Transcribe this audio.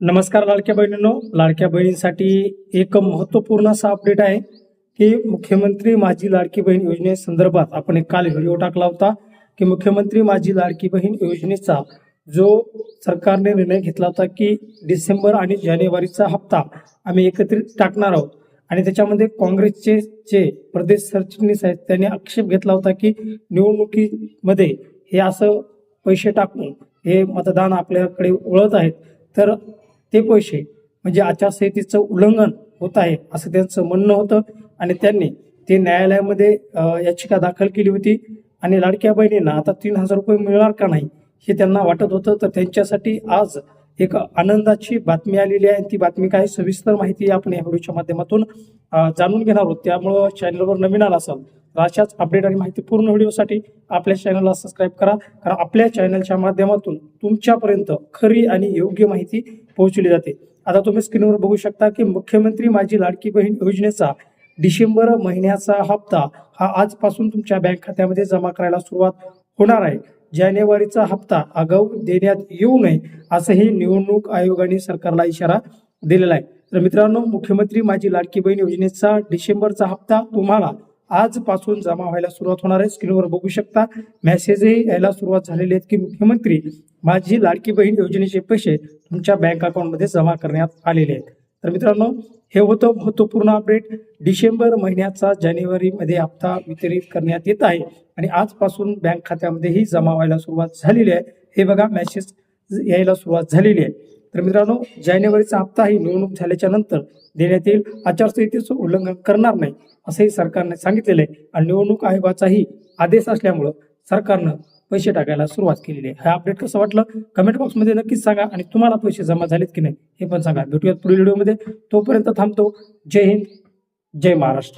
नमस्कार लाडक्या बहिणींनो. लाडक्या बहिणींसाठी एक महत्त्वपूर्ण असा अपडेट आहे की मुख्यमंत्री माझी लाडकी बहीण योजनेसंदर्भात आपण एक काल व्हिडिओ टाकला होता की मुख्यमंत्री माझी लाडकी बहीण योजनेचा जो सरकारने निर्णय घेतला होता की डिसेंबर आणि जानेवारीचा हप्ता आम्ही एकत्रित टाकणार आहोत. आणि त्याच्यामध्ये काँग्रेसचे जे प्रदेश सरचिटणीस आहेत त्यांनी आक्षेप घेतला होता की निवडणुकीमध्ये हे असं पैसे टाकून हे मतदान आपल्याकडे वळत आहेत. तर ते पैसे म्हणजे आचारसंहितेचं उल्लंघन होत आहे असं त्यांचं म्हणणं होतं. आणि त्यांनी ते न्यायालयामध्ये याचिका दाखल केली होती. आणि लाडक्या बहिणींना आता तीन हजार रुपये मिळणार का नाही हे त्यांना वाटत होतं. तर त्यांच्यासाठी आज एक आनंदाची बातमी आलेली आहे. ती बातमी काय सविस्तर माहिती आपण या व्हिडिओच्या माध्यमातून जाणून घेणार आहोत. त्यामुळं चॅनलवर नवीन आला असाल तर अशाच अपडेट आणि माहिती पूर्ण व्हिडिओसाठी आपल्या चॅनलला सबस्क्राईब करा. कारण आपल्या चॅनलच्या माध्यमातून तुमच्यापर्यंत खरी आणि योग्य माहिती पोहोचली जाते. आता तुम्ही स्क्रीनवर बघू शकता की मुख्यमंत्री माझी लाडकी बहीण योजनेचा डिसेंबर महिन्याचा हप्ता हा आजपासून तुमच्या बँक खात्यामध्ये जमा करायला सुरुवात होणार आहे. जानेवारीचा हप्ता आगाऊ देण्यात येऊ नये असंही निवडणूक आयोगाने सरकारला इशारा दिलेला आहे. तर मित्रांनो मुख्यमंत्री माझी लाडकी बहीण योजनेचा डिसेंबरचा हप्ता तुम्हाला आजपासून जमा व्हायला सुरुवात होणार आहे. स्क्रीनवर बघू शकता. मेसेजही यायला सुरुवात झालेली आहेत की मुख्यमंत्री माझी लाडकी बहीण योजनेचे पैसे तुमच्या बँक अकाउंटमध्ये जमा करण्यात आलेले आहेत. तर मित्रांनो हे होतं महत्त्वपूर्ण अपडेट डिसेंबर महिन्याचा जानेवारीमध्ये हप्ता वितरित करण्यात येत आहे. आणि आजपासून बँक खात्यामध्येही जमा व्हायला सुरुवात झालेली आहे. हे बघा मेसेज यायला सुरुवात झालेली आहे. तर मित्रांनो जानेवारीचा हप्ताही निवडणूक झाल्याच्यानंतर देण्यात येईल. आचारसंहितेचं उल्लंघन करणार नाही असंही सरकारने सांगितलेलं आहे. आणि निवडणूक आयोगाचाही आदेश असल्यामुळं सरकारनं पैसे टाकायला सुरुवात केलेली आहे. हा अपडेट कसं वाटलं? कमेंट बॉक्समध्ये नक्कीच सांगा. आणि तुम्हाला पैसे जमा झालेत की नाही हे पण सांगा. भेटूयात पुढील व्हिडिओमध्ये. तोपर्यंत थांबतो. जय हिंद जय महाराष्ट्र.